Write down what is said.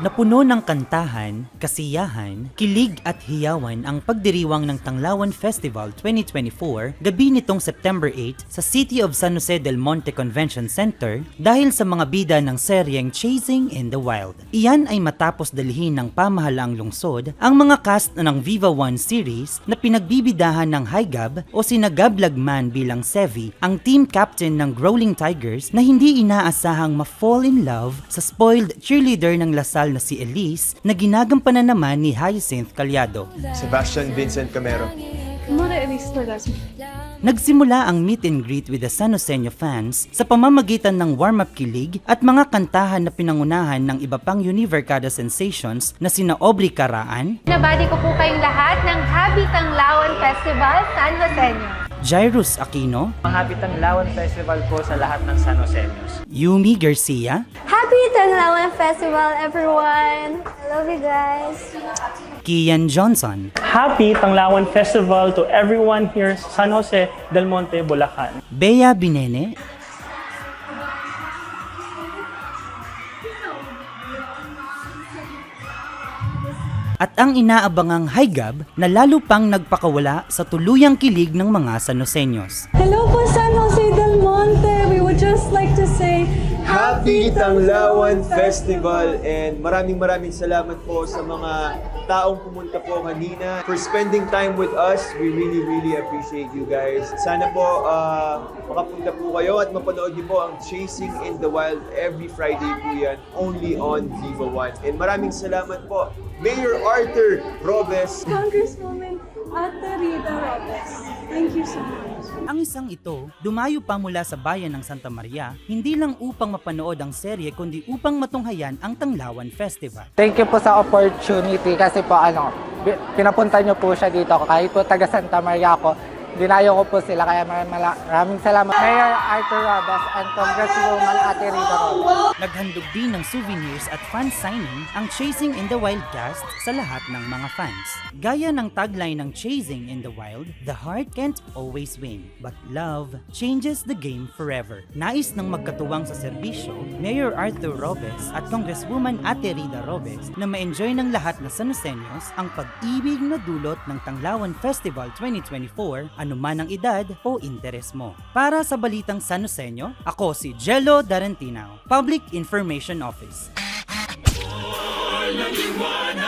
na puno ng kantahan, kasiyahan, kilig at hiyawan ang pagdiriwang ng Tanglawan Festival 2024 gabi nitong September 8 sa City of San Jose del Monte Convention Center dahil sa mga bida ng seryeng Chasing in the Wild. Iyan ay matapos dalhin ng pamahalaang lungsod ang mga cast ng Viva One series na pinagbibidahan ng Haigab o sina Gab Lagman bilang Sevi, ang team captain ng Growling Tigers na hindi inaasahang ma-fall in love sa spoiled cheerleader ng Lasal na si Elise na ginagampanan naman ni Hyacinth Calyado. Sebastian Vincent Camero. Mara Elise Torres. Nagsimula ang meet and greet with the San Joseño fans sa pamamagitan ng warm-up kilig at mga kantahan na pinangunahan ng iba pang Univercada sensations na sina Aubrey Caraan, Nabati ko po kayong lahat ng Happy Tanglawan Festival San Joseño. Jairus Aquino, Happy Tanglawan Festival po sa lahat ng San Joseños. Yumi Garcia, Happy Tanglawan Festival, everyone! I love you guys. Kian Johnson, Happy Tanglawan Festival to everyone here sa San Jose del Monte, Bulacan. Bea Binene, at ang inaabangang Haigab na lalo pang nagpakawala sa tuluyang kilig ng mga Sanosenyos. Hello po San Jose Happy Tanglawan Festival and maraming maraming salamat po sa mga taong pumunta po kanina for spending time with us. We really really appreciate you guys. Sana po ah, makapunta po kayo at mapanood niyo po ang Chasing in the Wild every Friday po yan only on Viva One. And maraming salamat po Mayor Arthur Robes Congresswoman Ate Rita Robes. Thank you so much. Ang isang ito, dumayo pa mula sa bayan ng Santa Maria, hindi lang upang mapanood ang serye kundi upang matunghayan ang Tanglawan Festival. Thank you po sa opportunity kasi po ano, pinapunta niyo po siya dito. Kahit po taga Santa Maria ako, dinayo ko po sila. Kaya maraming, salamat. Mayor Arthur Rodas and Congresswoman Ate Rita Rodas. Naghandog din ng souvenirs at fan signing ang Chasing in the Wild cast sa lahat ng mga fans. Gaya ng tagline ng Chasing in the Wild, The heart can't always win, but love changes the game forever. Nais ng magkatuwang sa serbisyo, Mayor Arthur Robes at Congresswoman Ate Rida Robes na ma-enjoy ng lahat na Sanosenyos ang pag-ibig na dulot ng Tanglawan Festival 2024 anuman ang edad o interes mo. Para sa Balitang San Joseño, ako si Jello Darantinao, Public Information Office. All